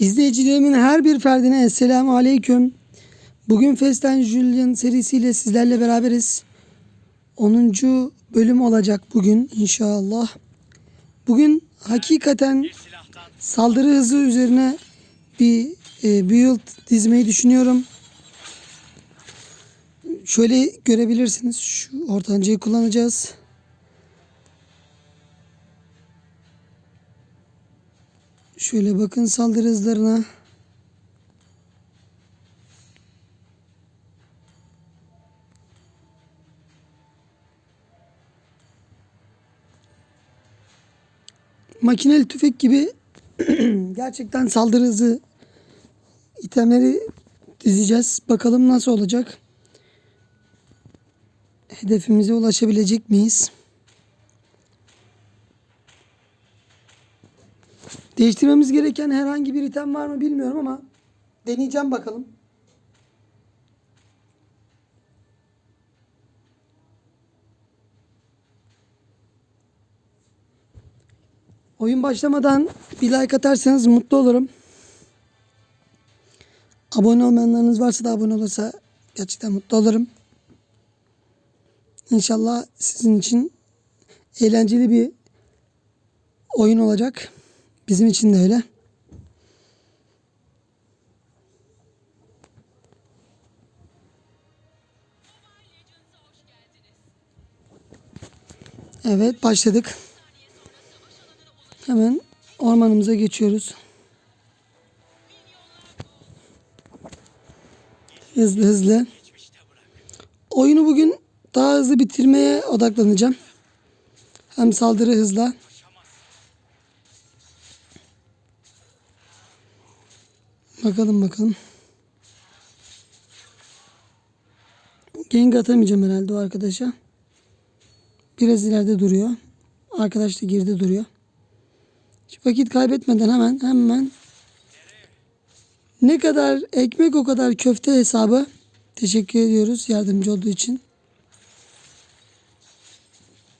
İzleyicilerimin her bir ferdine Esselamu Aleyküm. Bugün Fast Julian serisiyle sizlerle beraberiz. 10. bölüm olacak bugün inşallah. Bugün hakikaten saldırı hızı üzerine bir e, build dizmeyi düşünüyorum. Şöyle görebilirsiniz. Şu ortancayı kullanacağız. Şöyle bakın saldırı hızlarına. Makineli tüfek gibi gerçekten saldırı hızı itemleri dizeceğiz. Bakalım nasıl olacak. Hedefimize ulaşabilecek miyiz? Değiştirmemiz gereken herhangi bir item var mı bilmiyorum ama deneyeceğim bakalım. Oyun başlamadan bir like atarsanız mutlu olurum. Abone olmayanlarınız varsa da abone olursa gerçekten mutlu olurum. İnşallah sizin için eğlenceli bir oyun olacak. Bizim için de öyle. Evet başladık. Hemen ormanımıza geçiyoruz. Hızlı hızlı. Oyunu bugün daha hızlı bitirmeye odaklanacağım. Hem saldırı hızla. Bakalım bakalım. Gank atamayacağım herhalde o arkadaşa. Biraz ileride duruyor. Arkadaş da geride duruyor. Hiç vakit kaybetmeden hemen hemen ne kadar ekmek o kadar köfte hesabı. Teşekkür ediyoruz yardımcı olduğu için.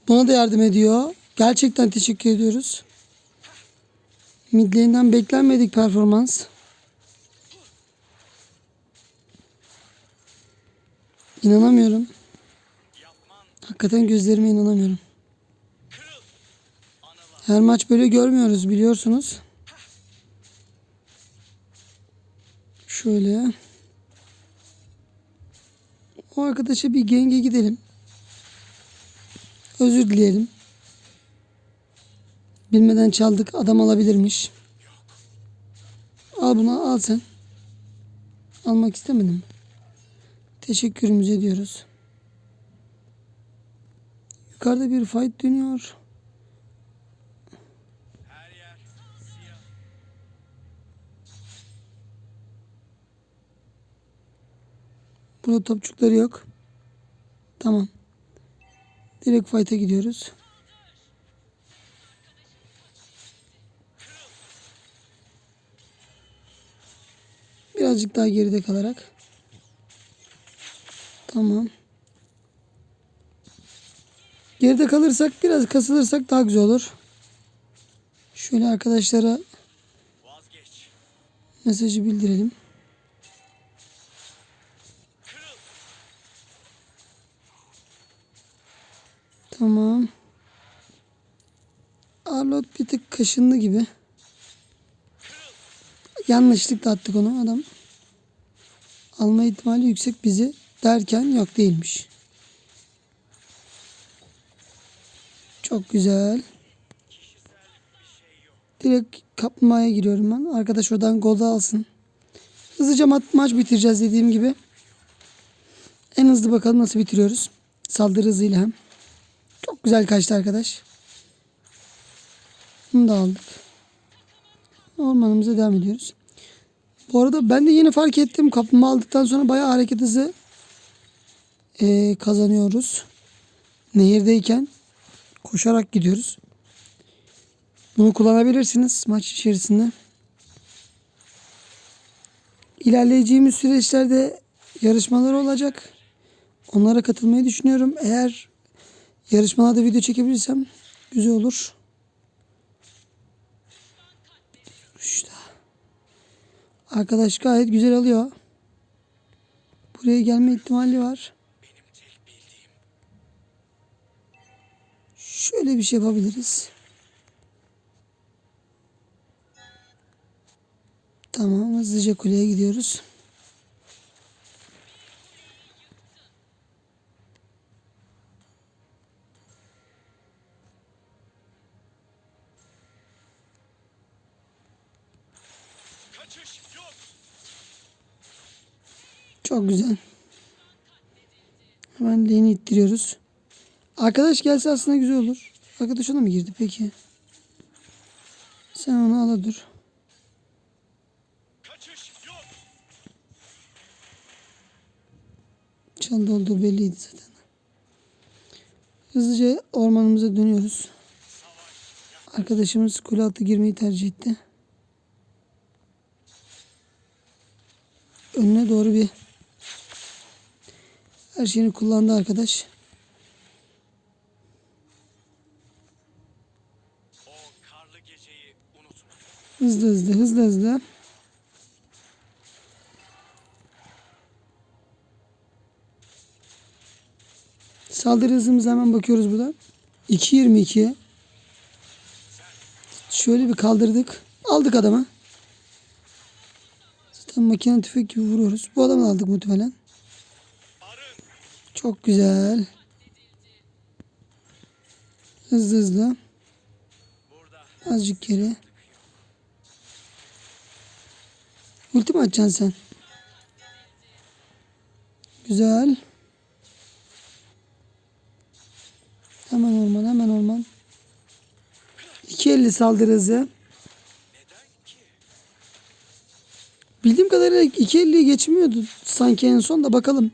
Buna da yardım ediyor. Gerçekten teşekkür ediyoruz. Midlane'den beklenmedik performans. İnanamıyorum. Hakikaten gözlerime inanamıyorum. Her maç böyle görmüyoruz biliyorsunuz. Şöyle. O arkadaşa bir genge gidelim. Özür dileyelim. Bilmeden çaldık. Adam alabilirmiş. Al bunu al sen. Almak istemedim. Teşekkürümüzü ediyoruz. Yukarıda bir fight dönüyor. Burada topçukları yok. Tamam. Direkt fight'a gidiyoruz. Birazcık daha geride kalarak. Tamam. Geride kalırsak biraz kasılırsak daha güzel olur. Şöyle arkadaşlara mesajı bildirelim. Tamam. Arlot bir tık kaşındı gibi. Yanlışlıkla attık onu adam. Alma ihtimali yüksek bizi derken yok değilmiş. Çok güzel. Direkt kaplumbağaya giriyorum ben. Arkadaş oradan golda alsın. Hızlıca ma- maç bitireceğiz dediğim gibi. En hızlı bakalım nasıl bitiriyoruz. Saldırı hızıyla hem. Çok güzel kaçtı arkadaş. Bunu da aldık. Ormanımıza devam ediyoruz. Bu arada ben de yeni fark ettim. Kaplumbağa aldıktan sonra bayağı hareket hızı eee, kazanıyoruz. Nehirdeyken koşarak gidiyoruz. Bunu kullanabilirsiniz maç içerisinde. İlerleyeceğimiz süreçlerde yarışmalar olacak. Onlara katılmayı düşünüyorum. Eğer yarışmalarda video çekebilirsem güzel olur. İşte. Arkadaş gayet güzel alıyor. Buraya gelme ihtimali var. Şöyle bir şey yapabiliriz. Tamam hızlıca kuleye gidiyoruz. Çok güzel. Hemen lane'i ittiriyoruz. Arkadaş gelse aslında güzel olur. Arkadaş ona mı girdi peki? Sen onu ala dur. Çaldı olduğu belliydi zaten. Hızlıca ormanımıza dönüyoruz. Arkadaşımız kule altı girmeyi tercih etti. Önüne doğru bir her şeyini kullandı arkadaş. O karlı geceyi unutma. Hızlı hızlı hızlı hızlı. Saldırı hızımıza hemen bakıyoruz burada. 2.22. Şöyle bir kaldırdık. Aldık adamı. Zaten makine tüfek gibi vuruyoruz. Bu adamı da aldık muhtemelen. Çok güzel. Hızlı hızlı. Azıcık geri. Ulti mi açacaksın sen? Güzel. Hemen orman hemen orman. 250 saldırı hızı. Bildiğim kadarıyla 250'yi geçmiyordu sanki en son da bakalım.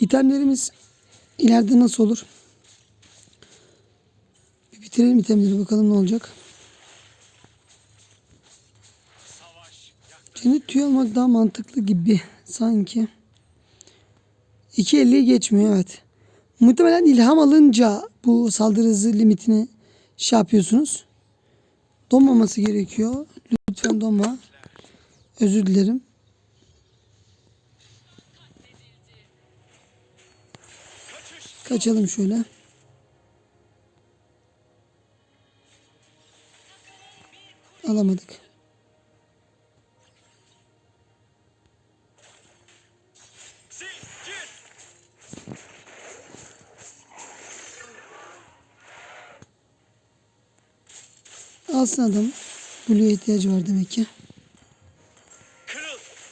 İtemlerimiz ileride nasıl olur? Bir bitirelim itemleri bakalım ne olacak. Cennet tüy almak daha mantıklı gibi sanki. 2.50'yi geçmiyor evet. Muhtemelen ilham alınca bu saldırı hızı limitini şey yapıyorsunuz. Donmaması gerekiyor. Lütfen donma. Özür dilerim. Kaçalım şöyle. Alamadık. Alsın adam. Blue'ya ihtiyacı var demek ki.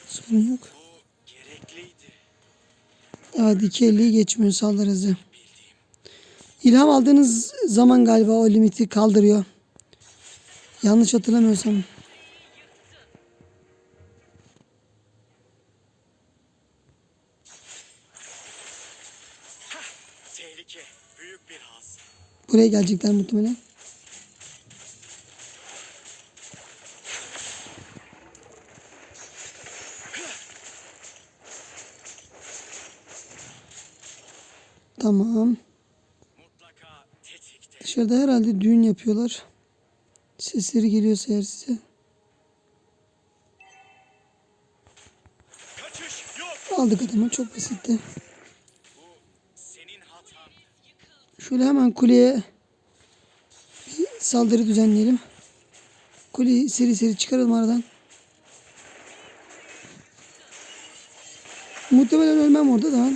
Sorun yok. Evet 2.50'yi geçmiyor saldırı hızı. İlham aldığınız zaman galiba o limiti kaldırıyor. Yanlış hatırlamıyorsam. Buraya gelecekler muhtemelen. Tamam. Dışarıda herhalde düğün yapıyorlar. Sesleri geliyorsa eğer size. Aldık adamı çok basitti. Şöyle hemen kuleye bir saldırı düzenleyelim. Kuleyi seri seri çıkaralım aradan. Muhtemelen ölmem orada da.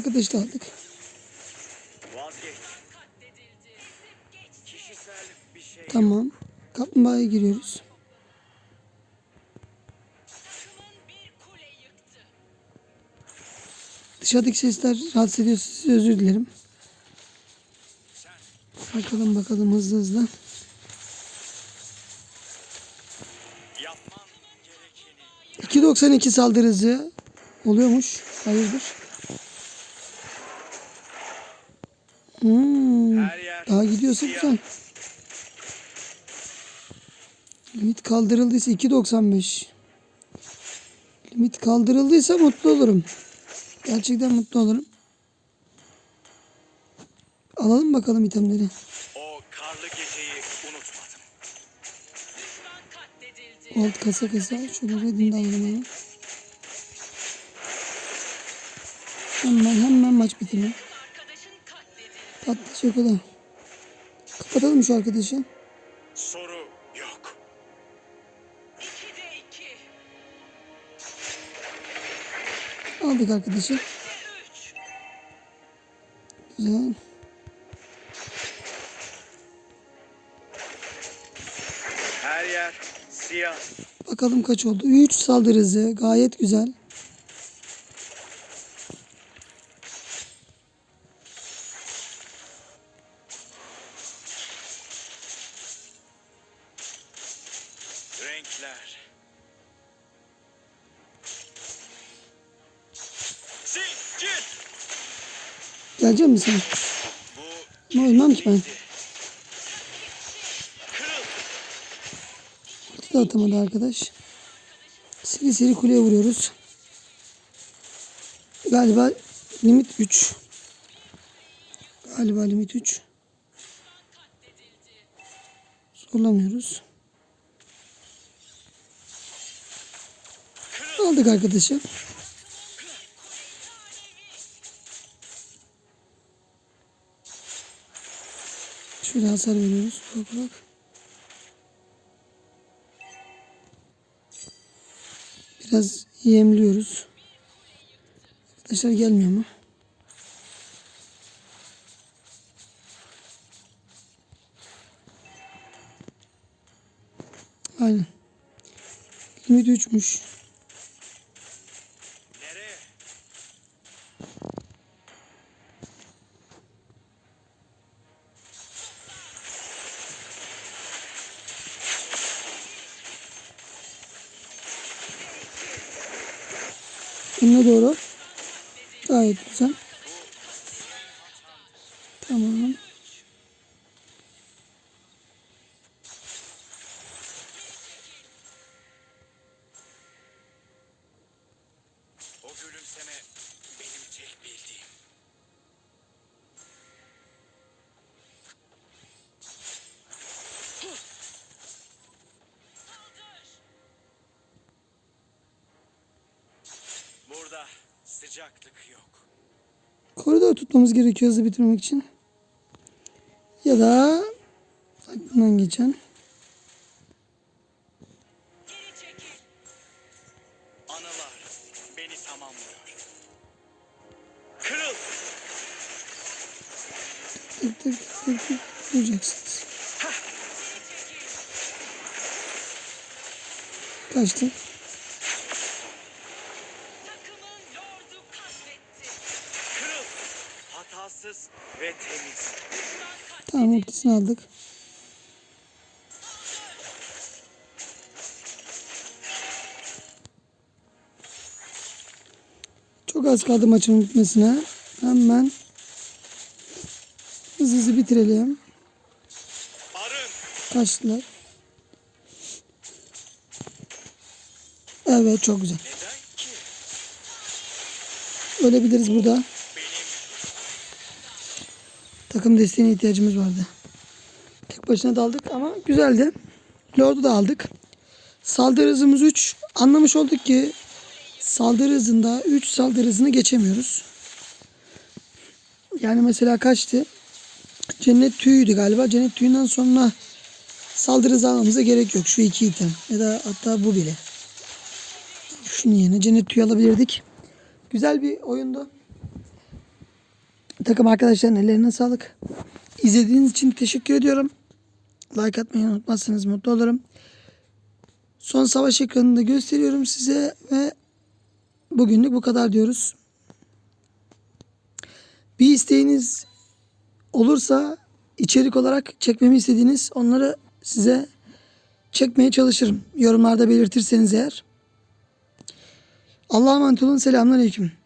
Arkadaş da aldık. Tamam. Kaplumbağaya giriyoruz. Dışarıdaki sesler rahatsız ediyorsa size özür dilerim. Bakalım bakalım hızlı hızlı. Gerekeni 2.92 saldırı hızı oluyormuş. Hayırdır? Hmm, daha gidiyorsa güzel. Limit kaldırıldıysa 2.95. Limit kaldırıldıysa mutlu olurum. Gerçekten mutlu olurum. Alalım bakalım itemleri. O karlı geceyi unutmadım. Alt kasa kasa. Şöyle redini de alalım hemen. Hemen hemen maç bitimi. Patlayacak o da. Kapatalım şu arkadaşı. Soru yok. Aldık arkadaşı. Güzel. Her yer siyah. Bakalım kaç oldu. 3 saldırı hızı. Gayet güzel. Misin? Bu Ne ölmem ki ben. Ulti de atamadı arkadaş. Seri seri kuleye vuruyoruz. Galiba limit 3. Galiba limit 3. Zorlamıyoruz. Aldık arkadaşı. Şöyle hasar veriyoruz. Bak bak. Biraz yemliyoruz. Arkadaşlar gelmiyor mu? Aynen. 23'müş. Önüne doğru. Gayet güzel. Tamam. O gülümseme sıcaklık yok. Koridor tutmamız gerekiyor hızlı bitirmek için. Ya da aklından geçen. Anılar beni tamamlıyor. Kırıl! Tık tık tık tık tık vuracaksınız. Kaçtık. Kırıl! Hatasız ve temiz. Tamam ultisini aldık. Çok az kaldı maçın bitmesine. Hemen hızlı hızlı bitirelim. Kaçtılar. Evet çok güzel. Ölebiliriz burada. Takım desteğine ihtiyacımız vardı. Tek başına daldık ama güzeldi. Lord'u da aldık. Saldırı hızımız 3. Anlamış olduk ki saldırı hızında 3 saldırı hızını geçemiyoruz. Yani mesela kaçtı? Cennet tüyüydü galiba. Cennet tüyünden sonra saldırı hızı almamıza gerek yok. Şu iki item. Ya da hatta bu bile. Şunun yerine cennet tüyü alabilirdik. Güzel bir oyundu. Takım arkadaşların ellerine sağlık. İzlediğiniz için teşekkür ediyorum. Like atmayı unutmazsanız mutlu olurum. Son savaş ekranını da gösteriyorum size ve bugünlük bu kadar diyoruz. Bir isteğiniz olursa içerik olarak çekmemi istediğiniz onları size çekmeye çalışırım. Yorumlarda belirtirseniz eğer. Allah'a emanet olun. Selamünaleyküm.